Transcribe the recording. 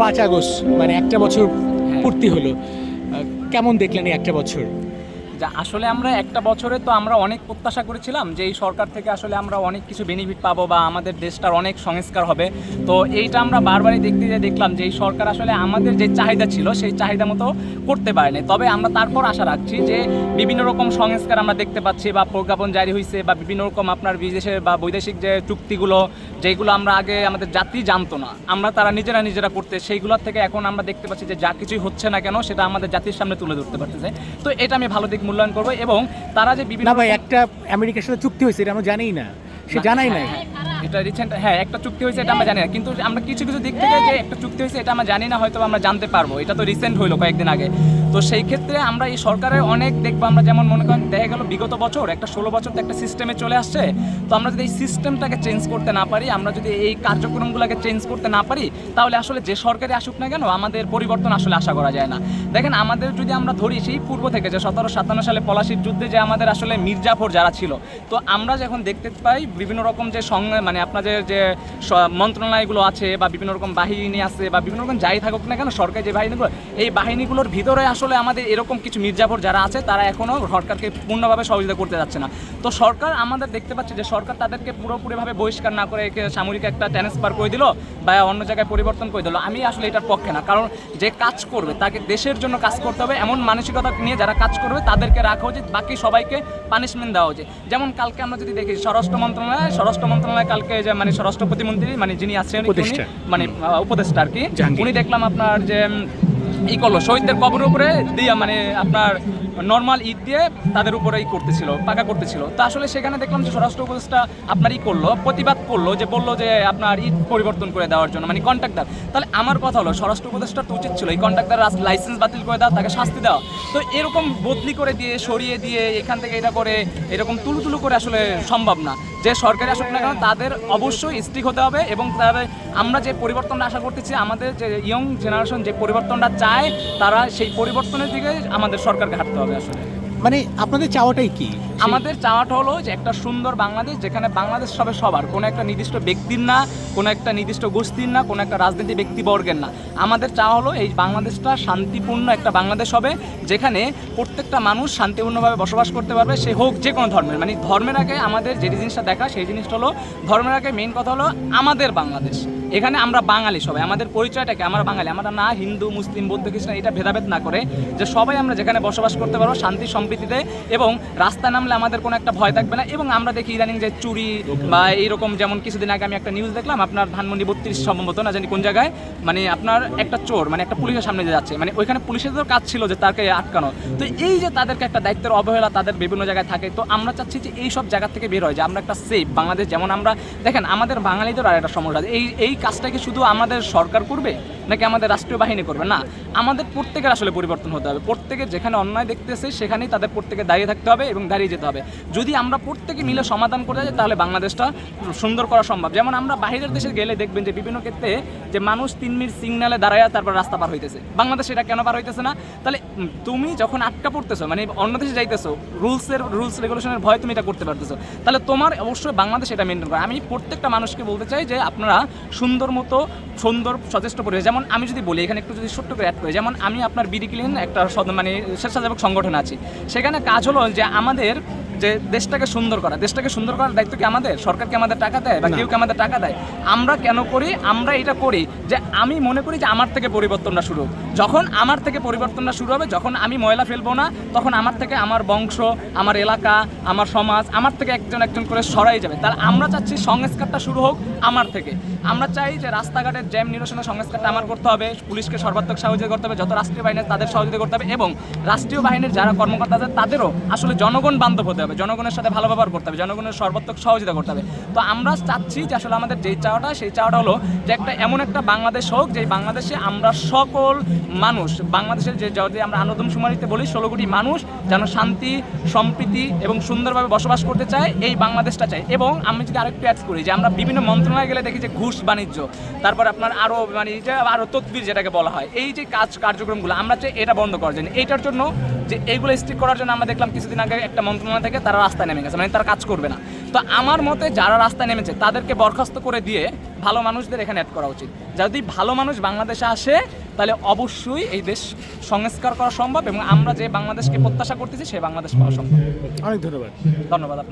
পাঁচ আগস্ট মানে একটা বছর পূর্তি হলো। কেমন দেখলেন এই একটা বছর? যা আসলে আমরা একটা বছরে তো আমরা অনেক প্রত্যাশা করেছিলাম যে এই সরকার থেকে আসলে আমরা অনেক কিছু বেনিফিট পাবো বা আমাদের দেশটার অনেক সংস্কার হবে। তো এইটা আমরা বারবারই দেখতে গিয়ে দেখলাম যে এই সরকার আসলে আমাদের যে চাহিদা ছিল সেই চাহিদা মতো করতে পারেনি। তবে আমরা তারপর আশা রাখছি যে বিভিন্ন রকম সংস্কার আমরা দেখতে পাচ্ছি বা প্রজ্ঞাপন জারি হয়েছে বা বিভিন্ন রকম আপনার বিদেশের বা বৈদেশিক যে চুক্তিগুলো যেগুলো আমরা আগে আমাদের জাতি জানতো না, আমরা তারা নিজেরা নিজেরা করতে সেইগুলোর থেকে এখন আমরা দেখতে পাচ্ছি যে যা কিছুই হচ্ছে না কেন সেটা আমাদের জাতির সামনে তুলে ধরতে পারতেছে। তো এটা আমি ভালো দিক মূল্যায়ন করব এবং তারা যে বিভিন্ন ভাই একটা আমেরিকার সাথে চুক্তি হয়েছে এটা আমরা জানিই না। সে জানাই নাই। হ্যাঁ, এটা রিসেন্ট হ্যাঁ একটা চুক্তি হয়েছে এটা আমরা জানি না। কিন্তু আমরা কিছু কিছু দিক থেকে যে একটা চুক্তি হয়েছে এটা আমরা জানি না হয়তো আমরা জানতে পারব। এটা তো রিসেন্ট হইল কয়েকদিন আগে। তো সেই ক্ষেত্রে আমরা এই সরকারের অনেক দেখব, আমরা যেমন মনে করেন দেখা গেল বিগত বছর, একটা ষোলো বছর তো একটা সিস্টেমে চলে আসছে। তো আমরা যদি এই সিস্টেমটাকে চেঞ্জ করতে না পারি, আমরা যদি এই কার্যক্রমগুলোকে চেঞ্জ করতে না পারি, তাহলে আসলে যে সরকারে আসুক না কেন, আমাদের পরিবর্তন আসলে আশা করা যায় না। দেখেন, আমাদের যদি আমরা ধরি, সেই পূর্ব থেকে যে সতেরো, সাতান্ন সালে পলাশির যুদ্ধে যে আমাদের আসলে মির্জাফর যারা ছিল, তো আমরা যখন দেখতে পাই বিভিন্ন রকম যে সং মানে আপনাদের যে মন্ত্রণালয়গুলো আছে বা বিভিন্ন রকম বাহিনী আছে বা বিভিন্ন রকম যাই থাকুক না কেন, সরকার যে বাহিনীগুলো, এই বাহিনীগুলোর ভিতরে আসলে আমাদের এরকম কিছু মির্জাফর যারা আছে, তারা এখনও সরকারকে পূর্ণভাবে সহযোগিতা করতে যাচ্ছে না। তো সরকার আমাদের দেখতে পাচ্ছে যে সরকার তাদেরকে পুরোপুরিভাবে বহিষ্কার না করে সামরিক একটা ট্রান্সফার করে দিল বা অন্য জায়গায় পরিবর্তন করে দিল। আমি আসলে এটার পক্ষে না, কারণ যে কাজ করবে, তাকে দেশের জন্য কাজ করতে হবে এমন মানসিকতা নিয়ে যারা কাজ করবে, তাদেরকে রাখা উচিত, বাকি সবাইকে পানিশমেন্ট দেওয়া উচিত। যেমন কালকে আমরা যদি দেখি, স্বরাষ্ট্র মন্ত্রণালয় স্বরাষ্ট্র মন্ত্রণালয় কালকে যে মানে স্বরাষ্ট্র প্রতিমন্ত্রী মানে যিনি আছেন মানে উপদেষ্টা আর কি। উনি দেখলাম আপনার যে ই করল। শহীদদের কবর উপরে দিয়া মানে আপনার নর্মাল ঈদ দিয়ে তাদের উপরে ই করতেছিল, পাকা করতেছিল। তো আসলে সেখানে দেখলাম যে স্বরাষ্ট্র উপদেষ্টা আপনার ই করল, প্রতিবাদ করল যে বলল যে আপনার ঈদ পরিবর্তন করে দেওয়ার জন্য মানে কন্ট্রাক্টার তাহলে আমার কথা হলো, স্বরাষ্ট্র উপদেষ্টার তো উচিত ছিল, এই কন্ট্রাক্টার লাইসেন্স বাতিল করে দেওয়া, তাকে শাস্তি দেওয়া। তো এরকম বদলি করে দিয়ে, সরিয়ে দিয়ে, এখান থেকে এটা করে, এরকম তুলু তুলু করে আসলে সম্ভব না। যে সরকারি আসুক না কেন, তাদের অবশ্যই স্ট্রিক হতে হবে এবং তাদের আমরা যে পরিবর্তনটা আশা করতেছি, আমাদের যে ইয়ং জেনারেশন যে পরিবর্তনটা চায় তারা সেই পরিবর্তনের দিকে আমাদের সরকারকে হাঁটতে হবে আসলে। মানে আপনাদের চাওয়াটাই কি? আমাদের চাওয়াটা হলো যে একটা সুন্দর বাংলাদেশ যেখানে বাংলাদেশ সবে সবার। কোনো একটা নির্দিষ্ট ব্যক্তির না কোনো একটা নির্দিষ্ট গোষ্ঠীর না কোনো একটা রাজনীতি ব্যক্তিবর্গের না। আমাদের চাওয়া হলো এই বাংলাদেশটা শান্তিপূর্ণ একটা বাংলাদেশ হবে যেখানে প্রত্যেকটা মানুষ শান্তিপূর্ণভাবে বসবাস করতে পারবে সে হোক যে কোনো ধর্মের। মানে ধর্মের আগে আমাদের যে জিনিসটা দেখা সেই জিনিসটা হলো ধর্মের আগে মেইন কথা হলো আমাদের বাংলাদেশ। এখানে আমরা বাঙালি সবাই, আমাদের পরিচয়টাকে আমরা বাঙালি, আমরা না হিন্দু, মুসলিম, বৌদ্ধ, খ্রিস্টান, এটা ভেদাভেদ না করে যে সবাই আমরা যেখানে বসবাস করতে পারব শান্তি, সম্প্রীতিতে এবং রাস্তায় নামলে আমাদের কোনো একটা ভয় থাকবে না এবং আমরা দেখি ইদানিং যে চুরি বা এইরকম যেমন কিছুদিন আগে আমি একটা নিউজ দেখলাম, আপনার ধানমন্ডি বত্রিশ সম্ভবত, না জানি কোন জায়গায় মানে আপনার একটা চোর মানে একটা পুলিশের সামনে দিয়ে যাচ্ছে মানে ওইখানে পুলিশের তো কাজ ছিল যে তাকে আটকানো তো এই যে তাদেরকে একটা দায়িত্বের অবহেলা তাদের বিভিন্ন জায়গায় থাকে, তো আমরা চাচ্ছি যে এই সব জায়গা থেকে বের হয়, যে আমরা একটা সেফ বাংলাদেশ যেমন আমরা, দেখেন আমাদের বাঙালিদের আর একটা সমস্যা। এই এই কাজটাকে শুধু আমাদের সরকার করবে? নাকি আমাদের রাষ্ট্রীয় বাহিনী করবে? না, আমাদের প্রত্যেকের আসলে পরিবর্তন হতে হবে। প্রত্যেকের যেখানে অন্যায় দেখতেছে, সেখানেই তাদের প্রত্যেকে দাঁড়িয়ে থাকতে হবে এবং দাঁড়িয়ে যেতে হবে। যদি আমরা প্রত্যেকে মিলে সমাধান করে যাই, তাহলে বাংলাদেশটা সুন্দর করা সম্ভব। যেমন আমরা বাইরের দেশে গেলে দেখবেন যে বিভিন্ন ক্ষেত্রে যে মানুষ তিন মিনিট সিগনালে দাঁড়ায় তারপর রাস্তা পার হইতেছে। বাংলাদেশ এটা কেন পার হইতেছে না? তাহলে তুমি যখন আটকা পড়তেছো মানে অন্য দেশে যাইতেছো, রুলসের, রুলস রেগুলেশনের ভয় তুমি এটা করতে পারতেছো। তাহলে তোমার অবশ্যই বাংলাদেশ এটা মেনটেন করে। আমি প্রত্যেকটা মানুষকে বলতে চাই যে আপনারা সুন্দর মতো, সুন্দর, সচেষ্ট পরিবেশ যেমন আমি যদি বলি এখানে একটু যদি ছোট্ট করে অ্যাড করি যেমন আমি আপনার বিডি ক্লিন একটা মানে স্বেচ্ছাসেবক সংগঠন আছি। সেখানে কাজ হলো যে আমাদের যে দেশটাকে সুন্দর করা দেশটাকে সুন্দর করার দায়িত্ব কি আমাদের? সরকার কি আমাদের টাকা দেয় বা কেউ কি আমাদের টাকা দেয়? আমরা কেন করি? আমরা এটা করি যে আমি মনে করি যে আমার থেকে পরিবর্তনটা শুরু। যখন আমার থেকে পরিবর্তনটা শুরু হবে, যখন আমি ময়লা ফেলব না, তখন আমার থেকে আমার বংশ, আমার এলাকা, আমার সমাজ, আমার থেকে একজন একজন করে সরাই যাবে। তাহলে আমরা চাচ্ছি সংস্কারটা শুরু হোক আমার থেকে। আমরা চাই যে রাস্তাঘাটের জ্যাম নিরসনের সংস্কারটা আমার করতে হবে, পুলিশকে সর্বাত্মক সহযোগিতা করতে হবে, যত রাষ্ট্রীয় বাহিনী তাদের সহযোগিতা করতে হবে এবং রাষ্ট্রীয় বাহিনীর যারা কর্মকর্তা আছে তাদেরও আসলে জনগণ বান্ধব হতে হবে, জনগণের সাথে ভালো ব্যবহার করতে হবে, জনগণের সর্বাত্মক সহযোগিতা করতে হবে। তো আমরা চাচ্ছি যে আসলে আমাদের যেই চাওয়াটা, সেই চাওয়াটা হলো যে একটা এমন একটা বাংলাদেশ হোক যে বাংলাদেশে আমরা সকল মানুষ। বাংলাদেশের যে যদি আমরা আনন্দম সুমারিতে বলি, ষোলো কোটি মানুষ যেন শান্তি, সম্প্রীতি এবং সুন্দরভাবে বসবাস করতে চায়, এই বাংলাদেশটা চাই এবং আমি যদি আরেকটু অ্যাড করি যে, আমরা বিভিন্ন মন্ত্রণালয়ে গেলে দেখি যে ঘুষ, বাণিজ্য, তারপর আপনার আরও মানে যে আরও তদবির যেটাকে বলা হয়, এই যে কাজ কার্যক্রমগুলো, আমরা চাই এটা বন্ধ করার জন্য, এইটার জন্য যে এইগুলো স্ট্রিক করার জন্য আমরা দেখলাম কিছুদিন আগে একটা মন্ত্রণালয় থেকে তারা রাস্তায় নেমে গেছে মানে তারা কাজ করবে না। তো আমার মতে যারা রাস্তায় নেমেছে, তাদেরকে বরখাস্ত করে দিয়ে ভালো মানুষদের এখানে অ্যাড করা উচিত। যদি ভালো মানুষ বাংলাদেশে আসে তাহলে অবশ্যই এই দেশ সংস্কার করা সম্ভব এবং আমরা যে বাংলাদেশকে প্রত্যাশা করতেছি সে বাংলাদেশ পাওয়া সম্ভব। অনেক ধন্যবাদ। ধন্যবাদ আপনার